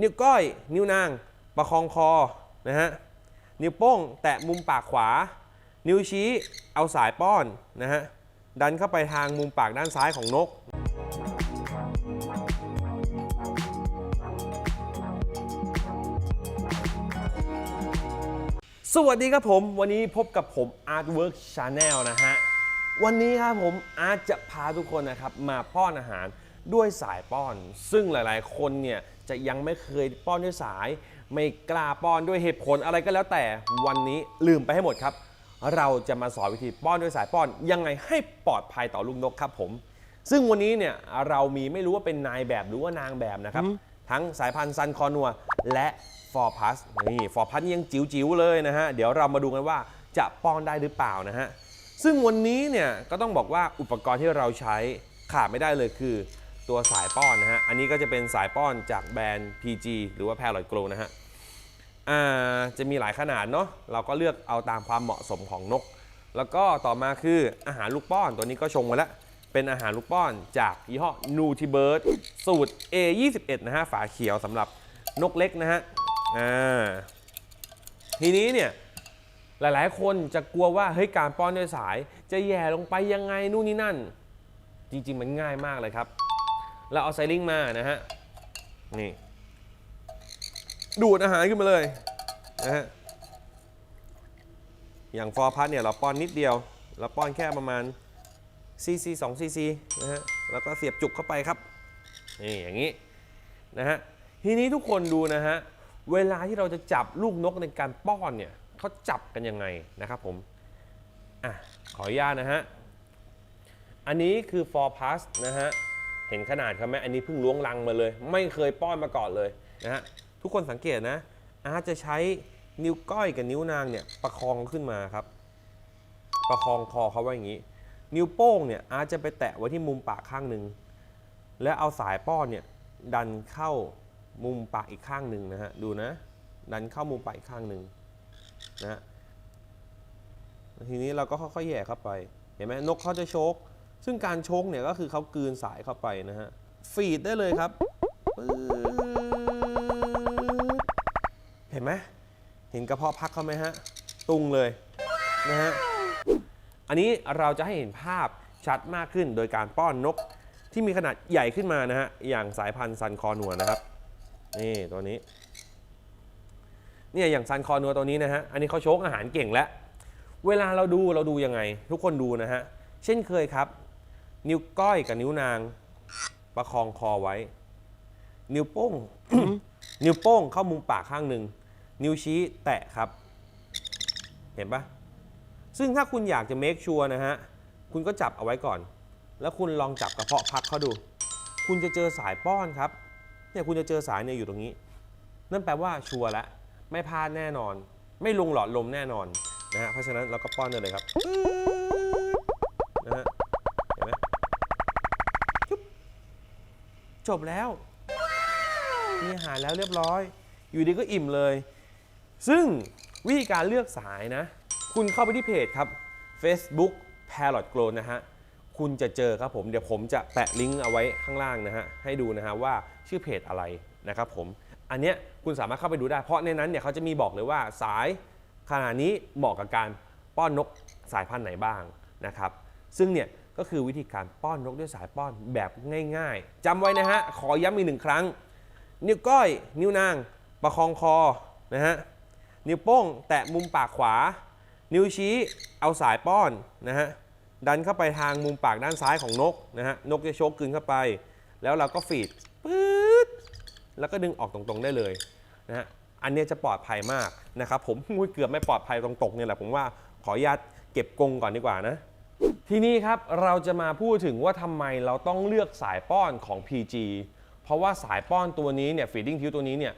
นิ้วก้อย นิ้วนาง ประคองคอนะฮะนิ้วโป้ง แตะมุมปากขวา นิ้วชี้เอาสายป้อนนะฮะดันเข้าไปทางมุมปากด้านซ้ายของนก สวัสดีครับผม วันนี้พบกับผม Artwork Channel นะฮะ วันนี้ครับผมอาร์ตจะพาทุกคนนะครับมาป้อนอาหารด้วยสายป้อน ซึ่งหลายๆ คนเนี่ย จะยังไม่เคยป้อนด้วยสาย ไม่กล้าป้อนด้วยเหตุผลอะไรก็แล้วแต่วันนี้ลืมไปให้หมดครับ เราจะมาสอนวิธีป้อนด้วยสายป้อนยังไงให้ปลอดภัยต่อลูกนกครับผม ซึ่งวันนี้เนี่ยเรามีไม่รู้ว่าเป็นนายแบบหรือว่านางแบบนะครับ ทั้งสายพันธุ์ซันคอนัวและฟอร์พัสนี่ฟอร์พัสยังจิ๋วๆเลยนะฮะ เดี๋ยวเรามาดูกันว่าจะป้อนได้หรือเปล่านะฮะ ซึ่งวันนี้เนี่ยก็ต้องบอกว่าอุปกรณ์ที่เราใช้ขาดไม่ได้เลยคือ ตัวสายป้อนนะฮะ อันนี้ก็จะเป็นสายป้อนจากแบรนด์ PG หรือว่า Parrot Glow นะฮะอ่าจะมีหลายขนาดเนาะ เราก็เลือกเอาตามความเหมาะสมของนก แล้วก็ต่อมาคืออาหารลูกป้อนตัวนี้ก็ชงมาแล้ว เป็นอาหารลูกป้อนจากยี่ห้อ Nutibird สูตร A21 นะฮะ ฝาเขียวสำหรับนกเล็กนะฮะอ่าทีนี้เนี่ยหลายๆ คนจะกลัวว่าเฮ้ยการป้อนด้วยสาย จะแย่ลงไปยังไงนู่นนี่นั่น จริง ๆ มันง่ายมากเลยครับ เราเอาไซลิงมานะฮะ นี่ ดูดอาหารขึ้นมาเลยนะฮะ อย่างฟอร์พัทเนี่ยเราป้อนนิดเดียว เราป้อนแค่ประมาณซีซีสองซีซีนะฮะ แล้วก็เสียบจุกเข้าไปครับ นี่อย่างนี้นะฮะ ทีนี้ทุกคนดูนะฮะ เวลาที่เราจะจับลูกนกในการป้อนเนี่ยเขาจับกันยังไงนะครับผม อะ ขออนุญาตนะฮะ อันนี้คือ for pass นะฮะ เห็นขนาดเขาไหมอันนี้เพิ่งล้วงลังมาเลย ไม่เคยป้อนมาก่อนเลยนะฮะทุกคนสังเกตนะอาร์ตจะใช้นิ้วก้อยกับนิ้วนางเนี่ยประคองขึ้นมาครับ ประคองคอเขาไว้อย่างนี้ นิ้วโป้งเนี่ยอาร์ตจะไปแตะไว้ที่มุมปากข้างหนึ่งแล้วเอาสายป้อนเนี่ยดันเข้ามุมปากอีกข้างหนึ่งนะฮะดูนะ ดันเข้ามุมปากอีกข้างหนึ่งนะฮะทีนี้เราก็ค่อยๆแหย่เข้าไป เห็นไหมนกเขาจะโชก ซึ่งการชกเนี่ยก็คือเขากลืนสายเข้าไปนะฮะ ฟีดได้เลยครับ เห็นไหมเห็นกระเพาะพักเขาไหมฮะ ตุงเลยนะฮะ อันนี้เราจะให้เห็นภาพชัดมากขึ้นโดยการป้อนนกที่มีขนาดใหญ่ขึ้นมานะฮะ อย่างสายพันธุ์ซันคอนัวนะครับ นี่ตัวนี้ เนี่ยอย่างซันคอนัวตัวนี้นะฮะ อันนี้เขาโชกอาหารเก่งแล้ว เวลาเราดูเราดูยังไง ทุกคนดูนะฮะ เช่นเคยครับ นิ้วก้อยกับนิ้วนาง ประคองคอไว้ นิ้วโป้ง นิ้วโป้งเข้ามุมปากข้างหนึ่ง นิ้วชี้แตะครับ เห็นปะซึ่งถ้าคุณอยากจะเมคชัวร์นะฮะ คุณก็จับเอาไว้ก่อน แล้วคุณลองจับกระเพาะพักเขาดู คุณจะเจอสายป้อนครับ เนี่ยคุณจะเจอสายเนี่ยอยู่ตรงนี้ นั่นแปลว่าชัวร์แล้วไม่พลาดแน่นอน ไม่ลงหลอดลมแน่นอนนะฮะ เพราะฉะนั้นเราก็ป้อนได้เลยครับ จบแล้วมีอาหารแล้วเรียบร้อย อยู่ดีก็อิ่มเลย ซึ่งวิธีการเลือกสายนะ คุณเข้าไปที่เพจครับ Facebook Parrot Glow นะฮะ คุณจะเจอครับผม เดี๋ยวผมจะแปะลิงก์เอาไว้ข้างล่างนะฮะ ให้ดูนะฮะว่าชื่อเพจอะไรนะครับผม อันเนี้ยคุณสามารถเข้าไปดูได้ เพราะในนั้นเนี่ยเขาจะมีบอกเลยว่าสายขนาดนี้เหมาะกับการป้อนนกสายพันธุ์ไหนบ้างนะครับ ซึ่งเนี่ย ก็คือวิธีการป้อนนกด้วยสายป้อนแบบง่ายๆจำไว้นะฮะ ขอย้ำอีกหนึ่งครั้ง นิ้วก้อย นิ้วนาง ประคองคอนะฮะ นิ้วโป้ง แตะมุมปากขวา นิ้วชี้เอาสายป้อนนะฮะ ดันเข้าไปทางมุมปากด้านซ้ายของนกนะฮะ นกจะโชกกลืนเข้าไป แล้วเราก็ฟีดปื๊ด แล้วก็ดึงออกตรงๆได้เลยนะฮะ อันนี้จะปลอดภัยมากนะครับผมเกือบไม่ปลอดภัยตรงตกเนี่ยแหละผมว่าขออนุญาตเก็บกรงก่อนดีกว่านะ ทีนี้ครับเราจะมาพูดถึงว่าทำไมเราต้องเลือกสายป้อนของ PG เพราะว่าสายป้อนตัวนี้เนี่ยฟีดดิ้งทิวตัวนี้เนี่ย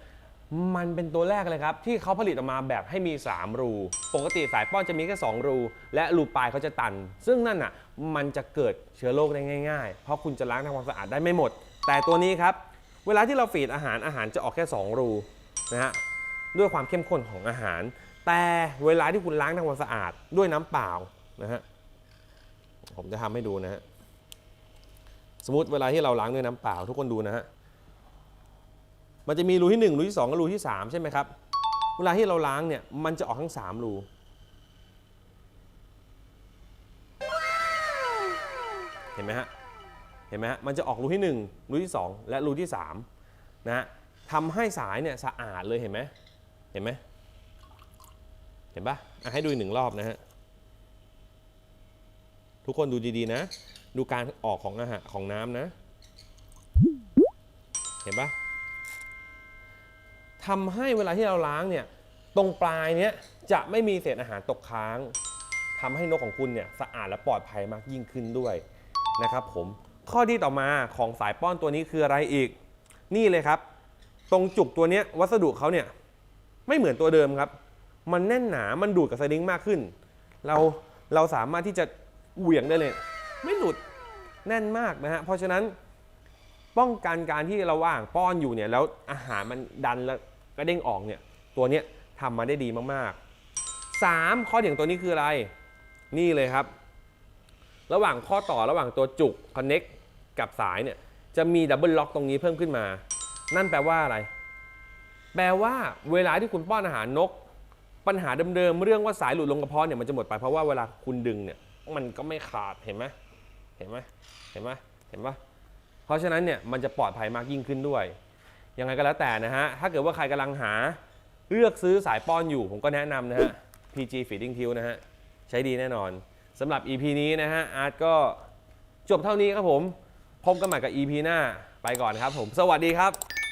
มันเป็นตัวแรกเลยครับ ที่เขาผลิตออกมาแบบให้มี 3 รู ปกติสายป้อนจะมีแค่ 2 รู และรูปลายเขาจะตัน ซึ่งนั่นอะมันจะเกิดเชื้อโรคได้ง่ายๆ เพราะคุณจะล้างทำความสะอาดได้ไม่หมด แต่ตัวนี้ครับ เวลาที่เราฟีดอาหารอาหารจะออกแค่ 2 รูนะฮะด้วยความเข้มข้นของอาหาร แต่เวลาที่คุณล้างทำความสะอาดด้วยน้ำเปล่านะฮะ ผมจะทำให้ดูนะฮะสมมติเวลาที่เราล้างด้วยน้ำเปล่าทุกคนดูนะฮะมันจะมีรูที่ 1 รูที่ 2 กับรูที่ 3 ใช่ไหมครับ เวลาที่เราล้างเนี่ยมันจะออกทั้ง 3 รูเห็นไหมฮะเห็นไหมฮะมันจะออกรูที่ 1 รูที่ 2 และรูที่3นะฮะทำให้สายเนี่ยสะอาดเลยเห็นไหมเห็นไหมเห็นปะอะให้ดูอีกหนึ่งรอบนะฮะ ทุกคนดูดีๆนะ ดูการออกของอาหารของน้ำนะ เห็นปะทำให้เวลาที่เราล้างเนี่ย ตรงปลายเนี้ยจะไม่มีเศษอาหารตกค้างทำให้นกของคุณเนี่ยสะอาดและปลอดภัยมากยิ่งขึ้นด้วยนะครับผมข้อดีต่อมาของสายป้อนตัวนี้คืออะไรอีก นี่เลยครับ ตรงจุกตัวเนี้ยวัสดุเขาเนี่ยไม่เหมือนตัวเดิมครับ มันแน่นหนามันดูดกับสลิงมากขึ้น เราเราสามารถที่จะ เหวี่ยงได้เลย ไม่หลุดแน่นมากนะฮะเพราะฉะนั้นป้องกันการที่เราว่างป้อนอยู่เนี่ยแล้วอาหารมันดันแล้วก็เด้งออกเนี่ยตัวเนี้ยทำมาได้ดีมากๆ 3 ข้อเด่นตัวนี้คืออะไร นี่เลยครับ ระหว่างข้อต่อระหว่างตัวจุก connect กับสายเนี่ยจะมีดับเบิลล็อกตรงนี้เพิ่มขึ้นมา นั่นแปลว่าอะไร แปลว่าเวลาที่คุณป้อนอาหารนก ปัญหาเดิมๆเรื่องว่าสายหลุดลงกระเพาะเนี่ยมันจะหมดไปเพราะว่าเวลาคุณดึงเนี่ย มันก็ไม่ขาดเห็นไหมเห็นไหมเห็นไหมเห็นปะเพราะฉะนั้นเนี่ยมันจะปลอดภัยมากยิ่งขึ้นด้วย ยังไงก็แล้วแต่นะฮะ ถ้าเกิดว่าใครกำลังหาเลือกซื้อสายป้อนอยู่ ผมก็แนะนำนะฮะ PG Feeding t i l นะฮะ ใช้ดีแน่นอนสำหรับ EP นี้นะฮะ อาร์ตก็จบเท่านี้ครับผม พบกันใหม่กับ EP หน้าไปก่อนครับผม สวัสดีครับ